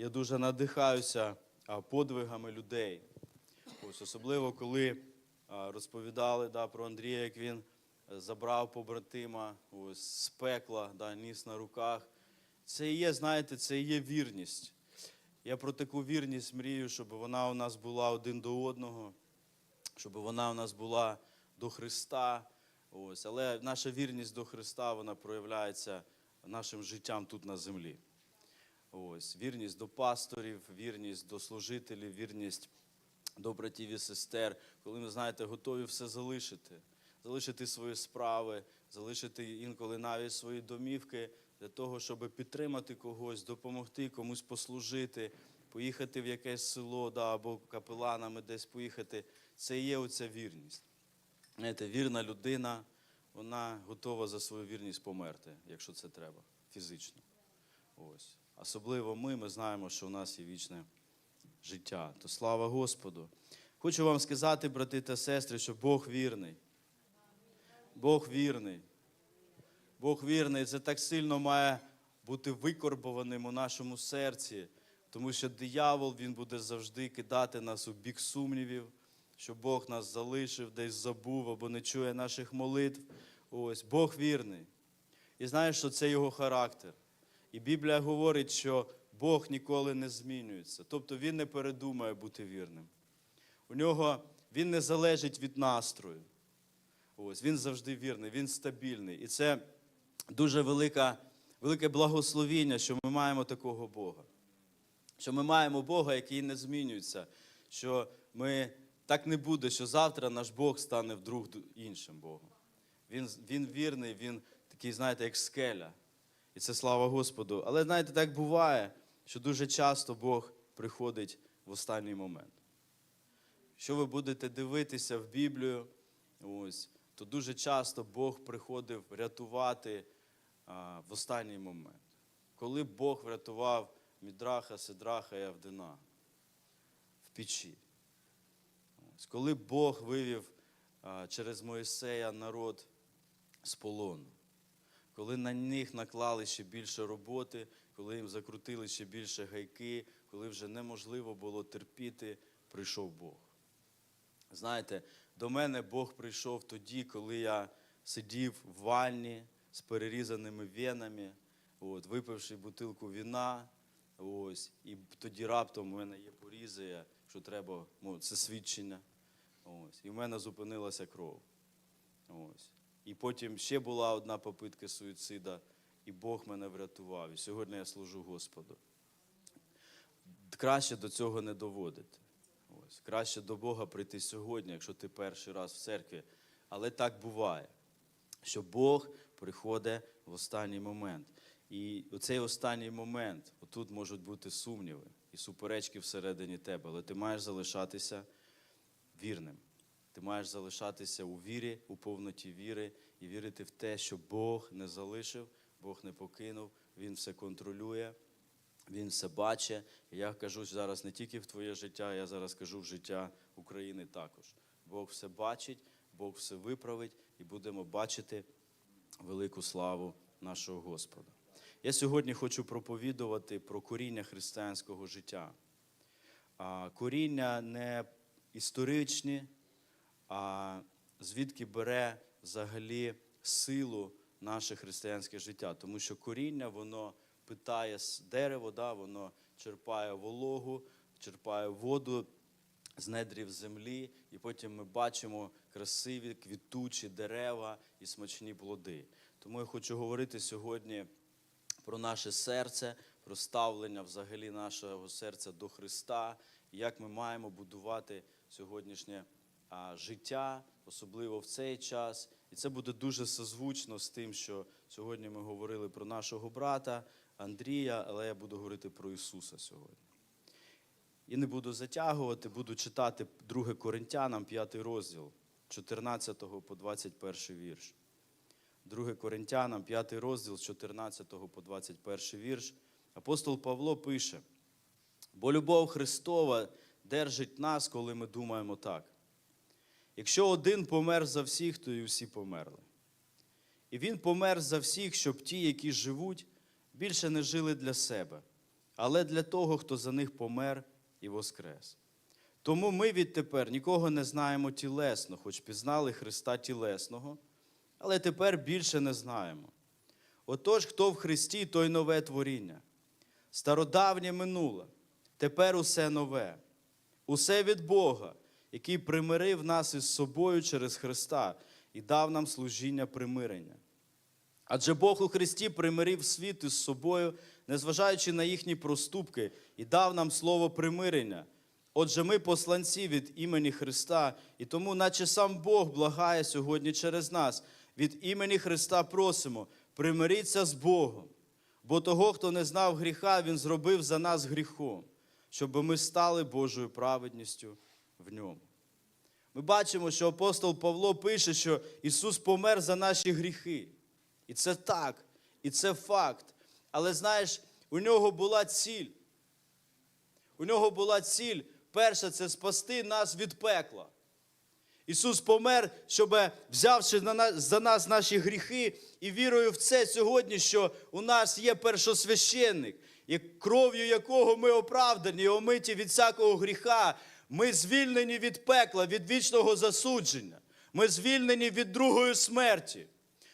я дуже надихаюся подвигами людей. Ось, особливо, коли розповідали да, про Андрія, як він е, забрав побратима ось, з пекла, да, ніс на руках. Це є, знаєте, це є вірність. Я про таку вірність мрію, щоб вона у нас була один до одного, щоб вона у нас була до Христа. Ось. Але наша вірність до Христа вона проявляється нашим життям тут на землі. Ось. Вірність до пасторів, вірність до служителів, вірність до братів і сестер, коли ми, знаєте, готові все залишити, залишити свої справи, залишити інколи навіть свої домівки для того, щоб підтримати когось, допомогти комусь послужити, поїхати в якесь село да, або капеланами десь поїхати. Це є оця вірність. Знаєте, вірна людина, вона готова за свою вірність померти, якщо це треба, фізично. Ось. Особливо ми, ми знаємо, що у нас є вічне життя. То слава Господу. Хочу вам сказати, брати та сестри, що Бог вірний. Бог вірний. Бог вірний. Це так сильно має бути викорбованим у нашому серці, тому що диявол він буде завжди кидати нас у бік сумнівів, що Бог нас залишив, десь забув або не чує наших молитв. Ось Бог вірний. І знаєш, що це його характер. І Біблія говорить, що Бог ніколи не змінюється. Тобто він не передумає бути вірним. У нього він не залежить від настрою. Ось, він завжди вірний, він стабільний. І це дуже велика, велике благословіння, що ми маємо такого Бога. Що ми маємо Бога, який не змінюється. Що ми так не буде, що завтра наш Бог стане вдруг іншим Богом. Він, він вірний, він такий, знаєте, як скеля. І це слава Господу. Але знаєте, так буває, що дуже часто Бог приходить в останній момент. Що ви будете дивитися в Біблію, ось, то дуже часто Бог приходив рятувати а, в останній момент. Коли Бог врятував Мідраха, Сидраха і Авдина в печі. Коли Бог вивів а, через Моїсея народ з полону коли на них наклали ще більше роботи, коли їм закрутили ще більше гайки, коли вже неможливо було терпіти, прийшов Бог. Знаєте, до мене Бог прийшов тоді, коли я сидів в ванні з перерізаними венами, от, випивши бутилку віна, ось, і тоді раптом у мене є порізи, що треба, ну, це свідчення. Ось, і в мене зупинилася кров. Ось. І потім ще була одна попитка суїцида, і Бог мене врятував. І сьогодні я служу Господу. Краще до цього не доводити. Ось. Краще до Бога прийти сьогодні, якщо ти перший раз в церкві. Але так буває, що Бог приходить в останній момент. І цей останній момент, отут можуть бути сумніви і суперечки всередині тебе, але ти маєш залишатися вірним. Ти маєш залишатися у вірі, у повноті віри і вірити в те, що Бог не залишив, Бог не покинув, Він все контролює, Він все бачить. Я кажу зараз не тільки в твоє життя, я зараз кажу в життя України також. Бог все бачить, Бог все виправить і будемо бачити велику славу нашого Господа. Я сьогодні хочу проповідувати про коріння християнського життя. Коріння не історичні, а звідки бере взагалі силу наше християнське життя. Тому що коріння, воно питає з дерева, да, воно черпає вологу, черпає воду з недрів землі, і потім ми бачимо красиві квітучі дерева і смачні плоди. Тому я хочу говорити сьогодні про наше серце, про ставлення взагалі нашого серця до Христа, як ми маємо будувати сьогоднішнє життя, особливо в цей час. І це буде дуже созвучно з тим, що сьогодні ми говорили про нашого брата Андрія, але я буду говорити про Ісуса сьогодні. І не буду затягувати, буду читати 2 Коринтянам, 5 розділ, 14 по 21 вірш. 2 Коринтянам, 5 розділ, 14 по 21 вірш. Апостол Павло пише: бо любов Христова держить нас, коли ми думаємо так. Якщо один помер за всіх, то і всі померли. І він помер за всіх, щоб ті, які живуть, більше не жили для себе, але для того, хто за них помер і воскрес. Тому ми відтепер нікого не знаємо тілесно, хоч пізнали Христа тілесного, але тепер більше не знаємо. Отож, хто в Христі, той нове творіння. Стародавнє минуле, тепер усе нове, усе від Бога, який примирив нас із собою через Христа і дав нам служіння примирення. Адже Бог у Христі примирив світ із собою, незважаючи на їхні проступки, і дав нам слово примирення. Отже, ми посланці від імені Христа, і тому, наче сам Бог благає сьогодні через нас, від імені Христа просимо, примиріться з Богом. Бо того, хто не знав гріха, Він зробив за нас гріхом, щоб ми стали Божою праведністю в ньому. Ми бачимо, що апостол Павло пише, що Ісус помер за наші гріхи. І це так, і це факт. Але знаєш, у нього була ціль. У нього була ціль. Перша це спасти нас від пекла. Ісус помер, щоб, взявши за нас наші гріхи, і вірою в це сьогодні, що у нас є першосвященник, кров'ю якого ми оправдані, омиті від всякого гріха. Ми звільнені від пекла, від вічного засудження. Ми звільнені від другої смерті.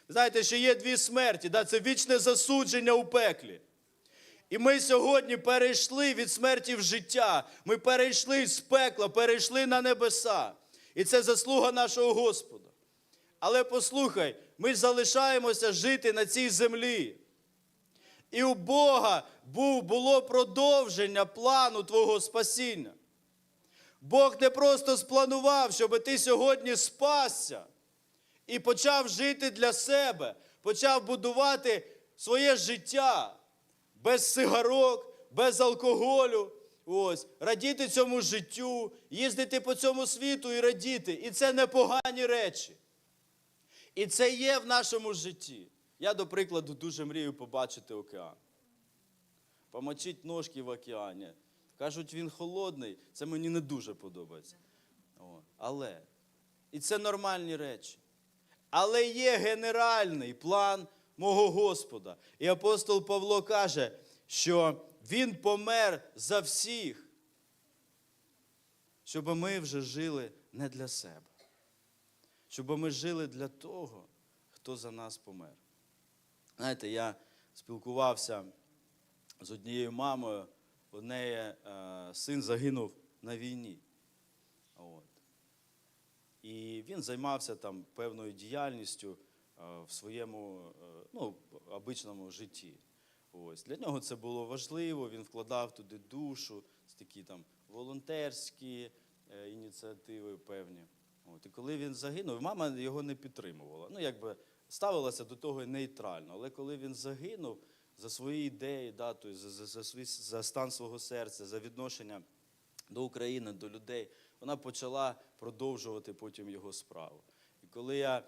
Знаєте, що є дві смерті, да? це вічне засудження у пеклі. І ми сьогодні перейшли від смерті в життя. Ми перейшли з пекла, перейшли на небеса. І це заслуга нашого Господа. Але послухай, ми залишаємося жити на цій землі. І у Бога було продовження плану Твого спасіння. Бог не просто спланував, щоб ти сьогодні спасся і почав жити для себе, почав будувати своє життя без сигарок, без алкоголю. Ось, радіти цьому життю, їздити по цьому світу і радіти. І це непогані речі. І це є в нашому житті. Я, до прикладу, дуже мрію побачити океан. Помочить ножки в океані. Кажуть, він холодний, це мені не дуже подобається. О, але, і це нормальні речі. Але є генеральний план мого Господа. І апостол Павло каже, що Він помер за всіх, щоб ми вже жили не для себе, щоб ми жили для того, хто за нас помер. Знаєте, я спілкувався з однією мамою, у неї е, син загинув на війні. От. І він займався там певною діяльністю е, в своєму е, ну, обичному житті. Ось. Для нього це було важливо, він вкладав туди душу, такі там волонтерські ініціативи певні. От. І коли він загинув, мама його не підтримувала. Ну, якби ставилася до того нейтрально. Але коли він загинув за свої ідеї, да, тобто за, за, за, свій, за стан свого серця, за відношення до України, до людей, вона почала продовжувати потім його справу. І коли я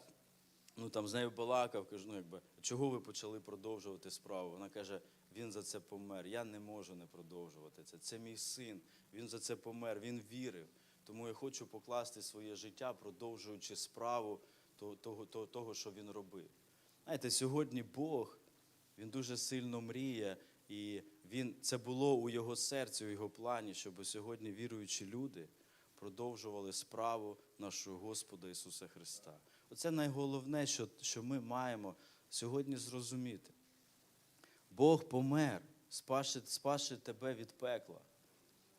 ну, там, з нею балакав, кажу, ну якби, чого ви почали продовжувати справу? Вона каже, він за це помер. Я не можу не продовжувати це. Це мій син, він за це помер, він вірив. Тому я хочу покласти своє життя, продовжуючи справу того, того, того що він робив. Знаєте, сьогодні Бог, він дуже сильно мріє, і він, це було у його серці, у його плані, щоб сьогодні віруючі люди продовжували справу нашого Господа Ісуса Христа. Оце найголовне, що, що ми маємо сьогодні зрозуміти. Бог помер, спасши, спасши тебе від пекла.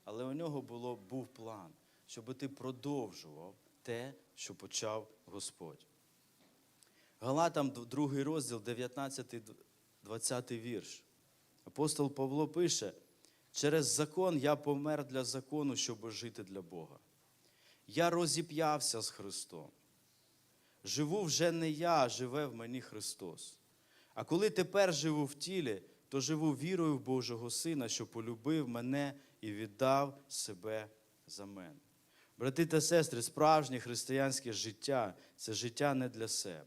Але у нього було, був план, щоб ти продовжував те, що почав Господь. Галатам, другий розділ, 19-20 вірш. Апостол Павло пише: через закон я помер для закону, щоб жити для Бога. Я розіп'явся з Христом. Живу вже не я, а живе в мені Христос. А коли тепер живу в тілі, то живу вірою в Божого Сина, що полюбив мене і віддав себе за мене. Брати та сестри, справжнє християнське життя це життя не для себе,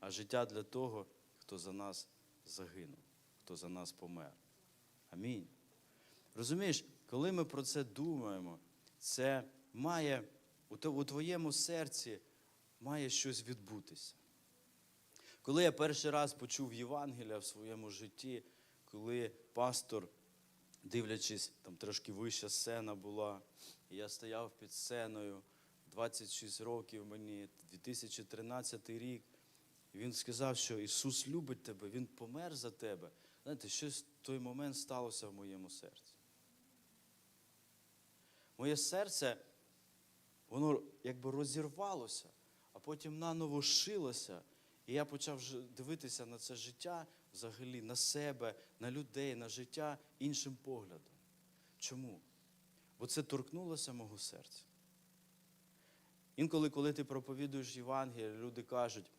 а життя для того, хто за нас загинув, хто за нас помер. Амінь. Розумієш, коли ми про це думаємо, це має у твоєму серці має щось відбутися. Коли я перший раз почув Євангелія в своєму житті, коли пастор дивлячись, там трошки вища сцена була. І я стояв під сценою, 26 років мені, 2013 рік. Він сказав, що Ісус любить тебе, Він помер за тебе. Знаєте, щось в той момент сталося в моєму серці. Моє серце, воно якби розірвалося, а потім наново шилося. І я почав дивитися на це життя взагалі, на себе, на людей, на життя іншим поглядом. Чому? Бо це торкнулося мого серця. Інколи, коли ти проповідуєш Євангеліє, люди кажуть,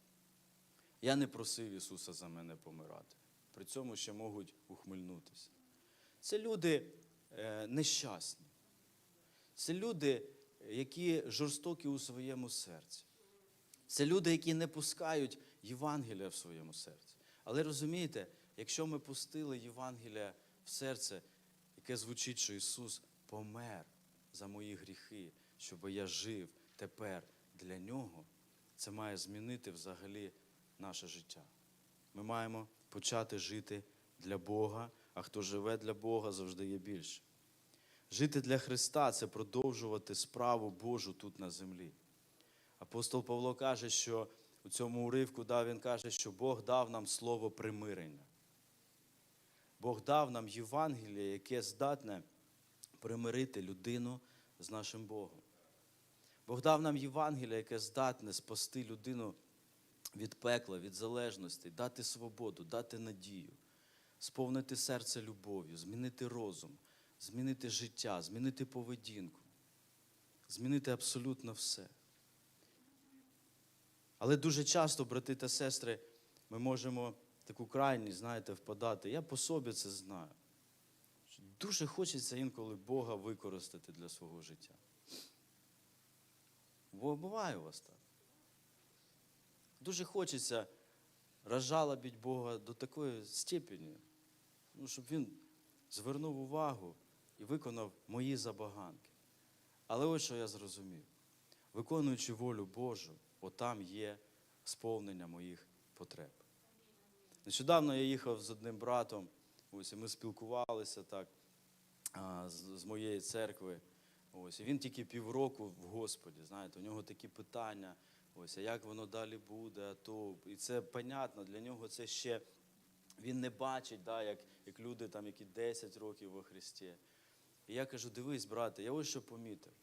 я не просив Ісуса за мене помирати. При цьому ще можуть ухмильнутися. Це люди е, нещасні. Це люди, які жорстокі у своєму серці. Це люди, які не пускають Євангелія в своєму серці. Але розумієте, якщо ми пустили Євангелія в серце, яке звучить, що Ісус помер за мої гріхи, щоб я жив тепер для Нього, це має змінити взагалі наше життя. Ми маємо почати жити для Бога, а хто живе для Бога, завжди є більше. Жити для Христа це продовжувати справу Божу тут на землі. Апостол Павло каже, що у цьому уривку да, він каже, що Бог дав нам слово примирення. Бог дав нам Євангеліє, яке здатне примирити людину з нашим Богом. Бог дав нам Євангеліє, яке здатне спасти людину від пекла, від залежності, дати свободу, дати надію, сповнити серце любов'ю, змінити розум, змінити життя, змінити поведінку, змінити абсолютно все. Але дуже часто, брати та сестри, ми можемо таку крайність, знаєте, впадати. Я по собі це знаю. Дуже хочеться інколи Бога використати для свого життя. Бо буває у вас так. Дуже хочеться розжалобити Бога до такої степені, ну, щоб Він звернув увагу і виконав мої забаганки. Але ось що я зрозумів. Виконуючи волю Божу, отам є сповнення моїх потреб. Нещодавно я їхав з одним братом, ось і ми спілкувалися так з, з моєї церкви. Ось, і він тільки півроку в Господі, знаєте, у нього такі питання, ось, а як воно далі буде, то. І це понятно, для нього це ще він не бачить, да, як, як люди, там, які 10 років во Христі. І я кажу: дивись, брате, я ось що помітив.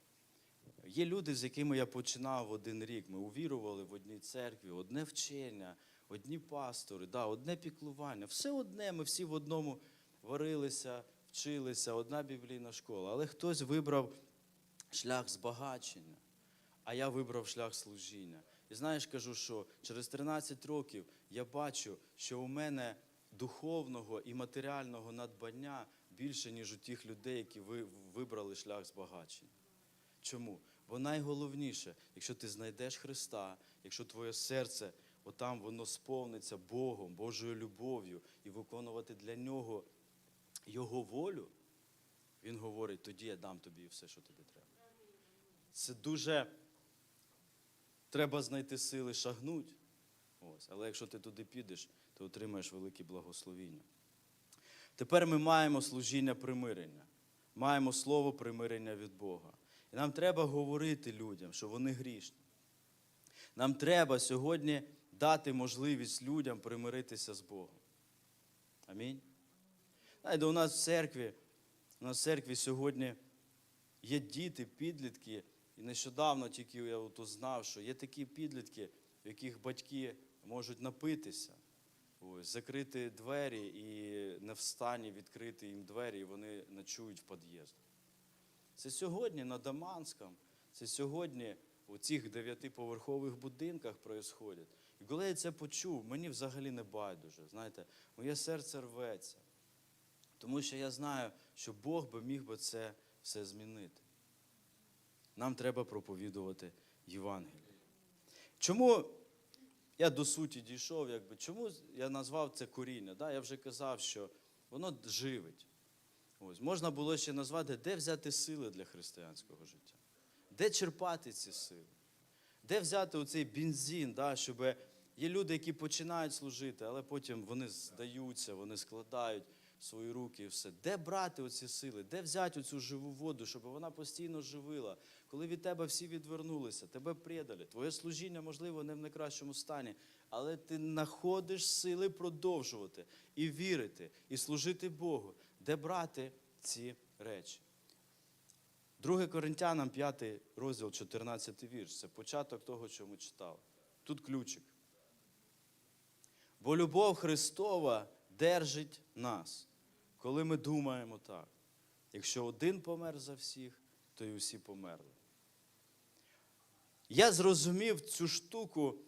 Є люди, з якими я починав один рік. Ми увірували в одній церкві, одне вчення, одні пастори, да, одне піклування. Все одне, ми всі в одному варилися, вчилися, одна біблійна школа. Але хтось вибрав шлях збагачення, а я вибрав шлях служіння. І знаєш, кажу, що через 13 років я бачу, що у мене духовного і матеріального надбання більше, ніж у тих людей, які ви- вибрали шлях збагачення. Чому? Бо найголовніше, якщо ти знайдеш Христа, якщо твоє серце, отам воно сповниться Богом, Божою любов'ю і виконувати для нього Його волю, Він говорить, тоді я дам тобі все, що тобі треба. Це дуже треба знайти сили шагнуть. Ось. Але якщо ти туди підеш, ти отримаєш велике благословіння. Тепер ми маємо служіння примирення, маємо слово примирення від Бога. І нам треба говорити людям, що вони грішні. Нам треба сьогодні дати можливість людям примиритися з Богом. Амінь. Знаєте, у нас в церкві, у нас в церкві сьогодні є діти, підлітки, і нещодавно тільки я от узнав, що є такі підлітки, в яких батьки можуть напитися, ось, закрити двері і не в стані відкрити їм двері, і вони ночують в під'їздах. Це сьогодні на Даманському, це сьогодні у цих дев'ятиповерхових будинках проїсходять. І коли я це почув, мені взагалі не байдуже. Знаєте, моє серце рветься. Тому що я знаю, що Бог би міг би це все змінити. Нам треба проповідувати Євангеліє. Чому я до суті дійшов, якби, чому я назвав це коріння? Да? Я вже казав, що воно живить. Ось, можна було ще назвати, де взяти сили для християнського життя, де черпати ці сили, де взяти оцей бензин, да, щоб є люди, які починають служити, але потім вони здаються, вони складають. Свої руки і все. Де брати оці сили? Де взяти оцю живу воду, щоб вона постійно живила? Коли від тебе всі відвернулися, тебе предали, твоє служіння, можливо, не в найкращому стані, але ти знаходиш сили продовжувати і вірити, і служити Богу. Де брати ці речі? 2 Коринтянам 5 розділ, 14 вірш. Це початок того, що ми читали. Тут ключик. Бо любов Христова держить нас, коли ми думаємо так. Якщо один помер за всіх, то і усі померли. Я зрозумів цю штуку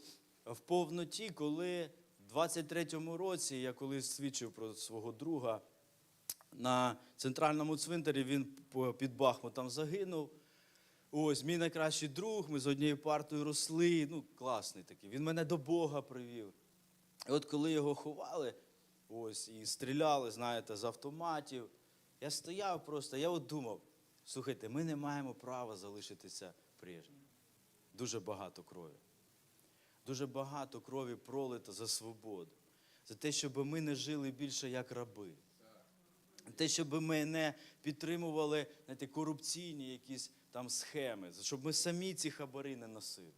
в повноті, коли в 23-му році я колись свідчив про свого друга на центральному цвинтарі, він під Бахмутом загинув. Ось, мій найкращий друг, ми з однією партою росли. Ну, класний такий. Він мене до Бога привів. І от коли його ховали, ось, і стріляли, знаєте, з автоматів, я стояв просто, я от думав, слухайте, ми не маємо права залишитися прежнім. Дуже багато крові. Дуже багато крові пролито за свободу, за те, щоб ми не жили більше як раби. Те, щоб ми не підтримували знаєте, корупційні якісь там схеми, щоб ми самі ці хабари не носили.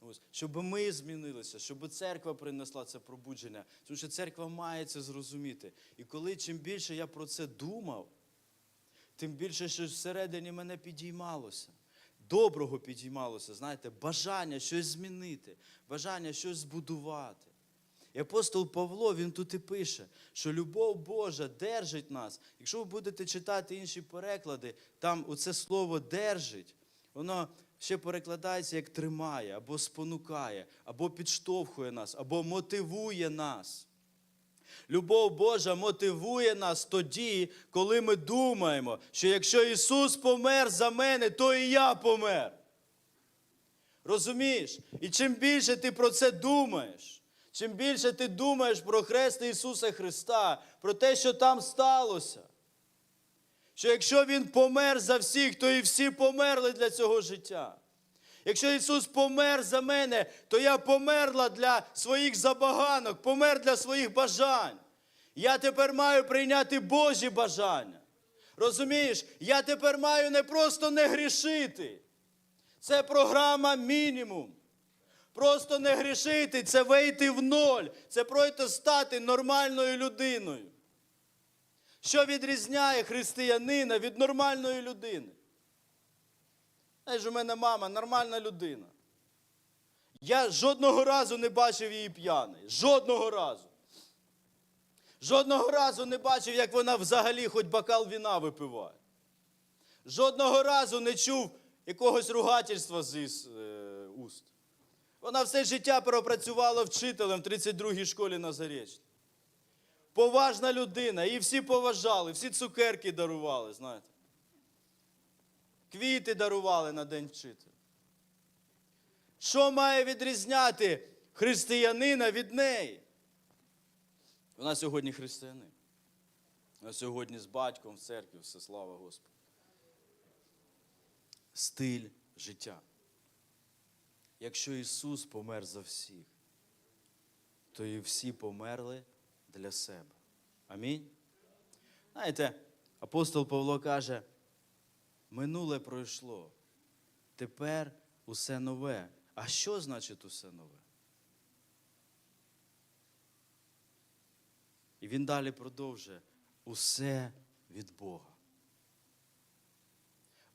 Ось, щоб ми змінилися, щоб церква принесла це пробудження. Тому що церква має це зрозуміти. І коли чим більше я про це думав, тим більше щось всередині мене підіймалося. Доброго підіймалося, знаєте, бажання щось змінити, бажання щось збудувати. І апостол Павло, він тут і пише, що любов Божа держить нас. Якщо ви будете читати інші переклади, там оце слово держить, воно ще перекладається як тримає, або спонукає, або підштовхує нас, або мотивує нас. Любов Божа мотивує нас тоді, коли ми думаємо, що якщо Ісус помер за мене, то і я помер. Розумієш? І чим більше ти про це думаєш, чим більше ти думаєш про хрест Ісуса Христа, про те, що там сталося, що якщо Він помер за всіх, то і всі померли для цього життя. Якщо Ісус помер за мене, то я померла для своїх забаганок, помер для своїх бажань. Я тепер маю прийняти Божі бажання. Розумієш, я тепер маю не просто не грішити. Це програма мінімум. Просто не грішити, це вийти в ноль, це просто стати нормальною людиною. Що відрізняє християнина від нормальної людини? Знаєш, у мене мама нормальна людина. Я жодного разу не бачив її п'яною. Жодного разу. Жодного разу не бачив, як вона взагалі хоч бокал віна випиває. Жодного разу не чув якогось ругательства з е, уст. Вона все життя пропрацювала вчителем в 32-й школі на Заречні. Поважна людина, її всі поважали, всі цукерки дарували, знаєте. Квіти дарували на День вчителя. Що має відрізняти християнина від неї? Вона сьогодні християнин. Вона сьогодні з батьком в церкві, все слава Господу. Стиль життя. Якщо Ісус помер за всіх, то і всі померли для себе. Амінь. Знаєте, апостол Павло каже, минуле пройшло, тепер усе нове. А що значить усе нове? І він далі продовжує усе від Бога.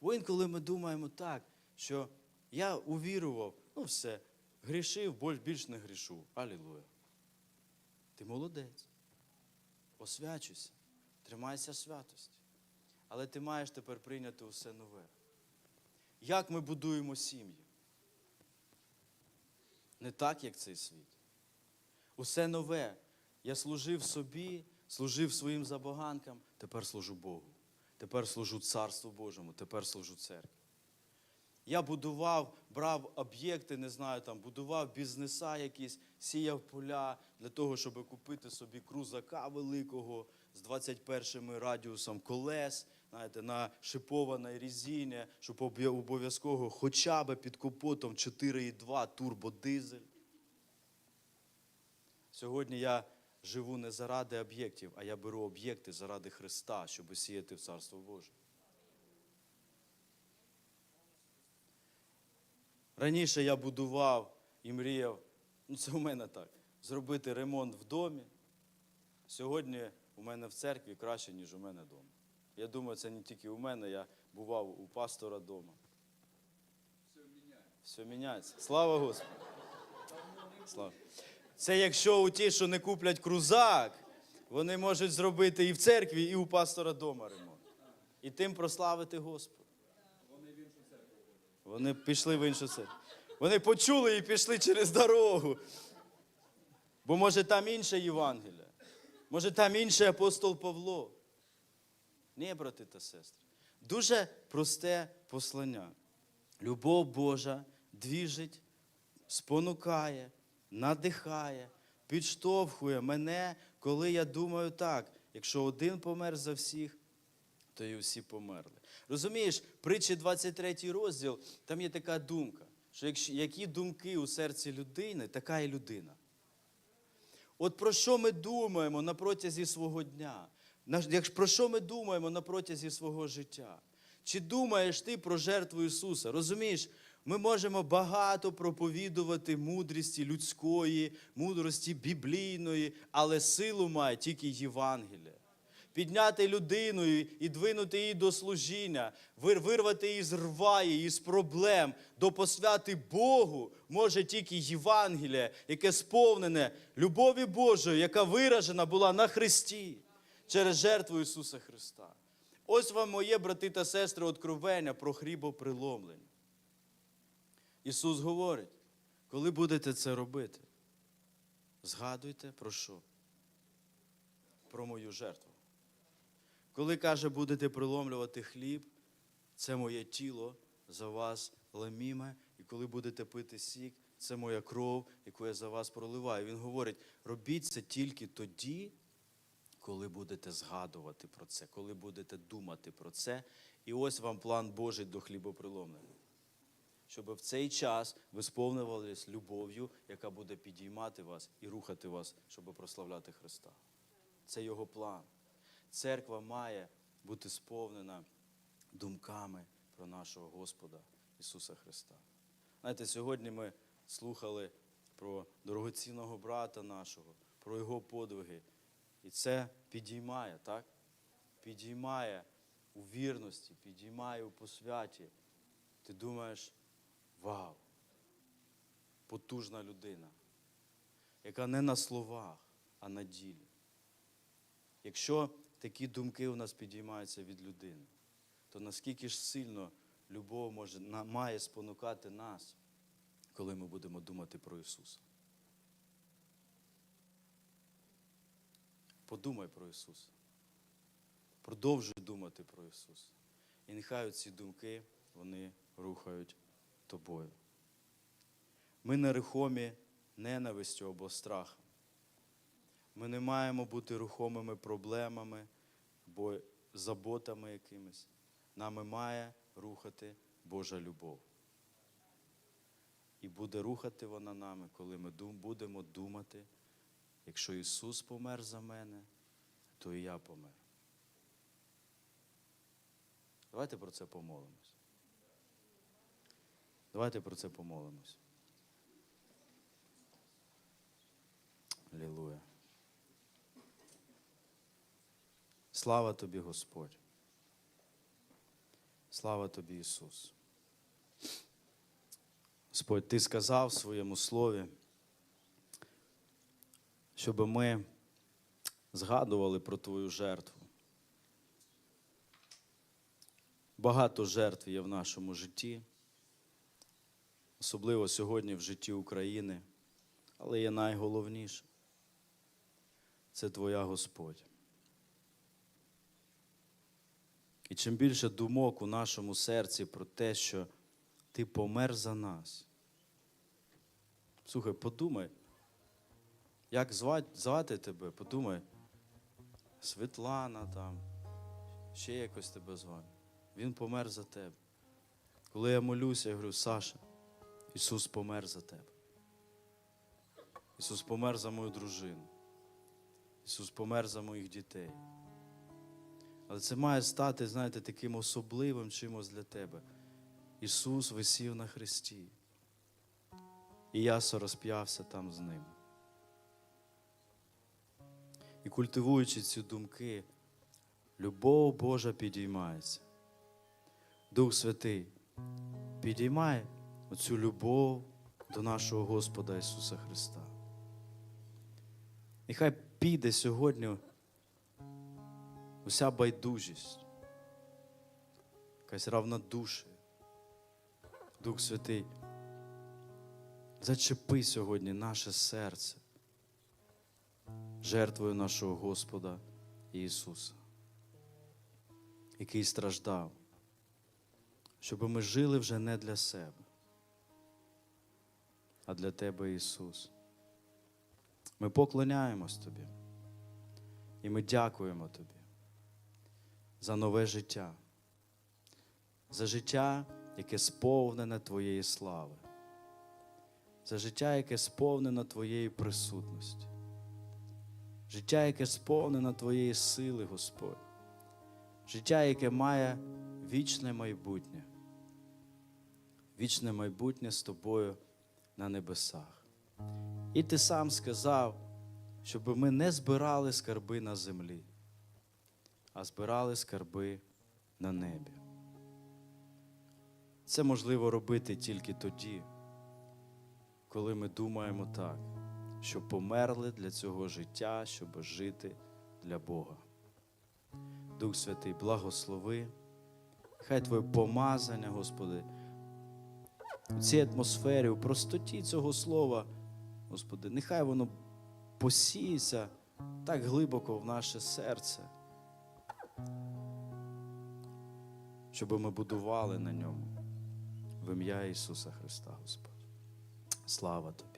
Бо інколи ми думаємо так, що я увірував, ну все, грішив, більш не грішу. Алілуя. Ти молодець. Освячуйся, тримайся святості. Але ти маєш тепер прийняти усе нове. Як ми будуємо сім'ї? Не так, як цей світ. Усе нове. Я служив собі, служив своїм забаганкам, тепер служу Богу. Тепер служу Царству Божому, тепер служу церкві. Я будував, брав об'єкти, не знаю, там, будував бізнеса якісь, сіяв поля для того, щоб купити собі крузака великого з 21 радіусом колес, знаєте, на шипованій резині, щоб обов'язково хоча б під капотом 4,2 турбодизель. Сьогодні я живу не заради об'єктів, а я беру об'єкти заради Христа, щоб сіяти в Царство Боже. Раніше я будував і мріяв, ну це у мене так, зробити ремонт в домі. Сьогодні у мене в церкві краще, ніж у мене вдома. Я думаю, це не тільки у мене, я бував у пастора вдома. Все міняється. Слава Господу. Слава. Це якщо у ті, що не куплять крузак, вони можуть зробити і в церкві, і у пастора вдома ремонт. І тим прославити Господа. Вони пішли в іншу церкву. Вони почули і пішли через дорогу. Бо може там інше Євангелія, може там інший апостол Павло. Ні, брати та сестри. Дуже просте послання. Любов Божа двіжить, спонукає, надихає, підштовхує мене, коли я думаю так, якщо один помер за всіх, то і всі померли. Розумієш, притчі 23 розділ, там є така думка, що які думки у серці людини, така і людина. От про що ми думаємо на протязі свого дня? Про що ми думаємо на протязі свого життя? Чи думаєш ти про жертву Ісуса? Розумієш, ми можемо багато проповідувати мудрості людської, мудрості біблійної, але силу має тільки Євангелія. Підняти людину і двинути її до служіння, вирвати її з рва, її з проблем, до посвяти Богу може тільки Євангелія, яке сповнене любові Божої, яка виражена була на Христі через жертву Ісуса Христа. Ось вам моє, брати та сестри, откровення про хлібоприломлення. Ісус говорить, коли будете це робити, згадуйте про що? Про мою жертву. Коли каже, будете приломлювати хліб, це моє тіло за вас ламіме, і коли будете пити сік, це моя кров, яку я за вас проливаю. Він говорить, робіть це тільки тоді, коли будете згадувати про це, коли будете думати про це. І ось вам план Божий до хлібоприломлення. Щоб в цей час ви сповнювались любов'ю, яка буде підіймати вас і рухати вас, щоб прославляти Христа. Це його план. Церква має бути сповнена думками про нашого Господа Ісуса Христа. Знаєте, сьогодні ми слухали про дорогоцінного брата нашого, про його подвиги. І це підіймає, так? Підіймає у вірності, підіймає у посвяті. Ти думаєш, вау, потужна людина, яка не на словах, а на ділі. Якщо такі думки у нас підіймаються від людини, то наскільки ж сильно любов може, має спонукати нас, коли ми будемо думати про Ісуса? Подумай про Ісуса. Продовжуй думати про Ісуса. І нехай ці думки вони рухають тобою. Ми нерухомі ненавистю або страхом. Ми не маємо бути рухомими проблемами або заботами якимись. Нами має рухати Божа любов. І буде рухати вона нами, коли ми будемо думати, якщо Ісус помер за мене, то і я помер. Давайте про це помолимось. Давайте про це помолимось. Алілуя. Слава тобі, Господь. Слава тобі, Ісус. Господь, Ти сказав в своєму слові, щоб ми згадували про Твою жертву. Багато жертв є в нашому житті, особливо сьогодні в житті України, але є найголовніше це Твоя Господь. І чим більше думок у нашому серці про те, що Ти помер за нас. Слухай, подумай, як звати, звати тебе, подумай, Світлана там, ще якось тебе звати. Він помер за тебе. Коли я молюся, я говорю, Саша, Ісус помер за тебе. Ісус помер за мою дружину. Ісус помер за моїх дітей. Але це має стати, знаєте, таким особливим чимось для тебе. Ісус висів на хресті. І я сорозп'явся там з ним. І культивуючи ці думки, любов Божа підіймається. Дух Святий підіймає оцю любов до нашого Господа Ісуса Христа. І хай піде сьогодні уся байдужість, якась равнодушие. Дух Святий, зачепи сьогодні наше серце жертвою нашого Господа Ісуса, який страждав, щоб ми жили вже не для себе, а для Тебе, Ісус. Ми поклоняємось Тобі і ми дякуємо Тобі за нове життя, за життя, яке сповнене Твоєї слави, за життя, яке сповнене Твоєї присутності, життя, яке сповнене Твоєї сили, Господь, життя, яке має вічне майбутнє, вічне майбутнє з Тобою на небесах. І Ти сам сказав, щоб ми не збирали скарби на землі, а збирали скарби на небі. Це можливо робити тільки тоді, коли ми думаємо так, що померли для цього життя, щоб жити для Бога. Дух Святий, благослови, хай Твоє помазання, Господи, у цій атмосфері, у простоті цього слова, Господи, нехай воно посіється так глибоко в наше серце, щоб ми будували на ньому в ім'я Ісуса Христа, Господь. Слава Тобі.